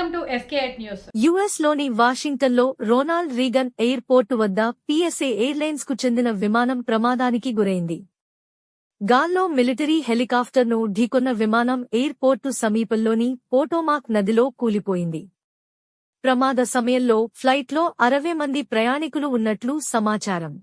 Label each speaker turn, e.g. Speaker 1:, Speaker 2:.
Speaker 1: Fake news.
Speaker 2: యుఎస్లోని వాషింగ్టన్లో Ronald Reagan airport వద్ద PSA ఎయిర్లైన్స్కు చెందిన విమానం ప్రమాదానికి గురైంది. గాల్లో మిలిటరీ హెలికాప్టర్ను ఢీకొన్న విమానం ఎయిర్పోర్టు సమీపంలోని పోటోమాక్ నదిలో కూలిపోయింది. ప్రమాద సమయంలో ఫ్లైట్లో అరవై మంది ప్రయాణికులు ఉన్నట్లు సమాచారం.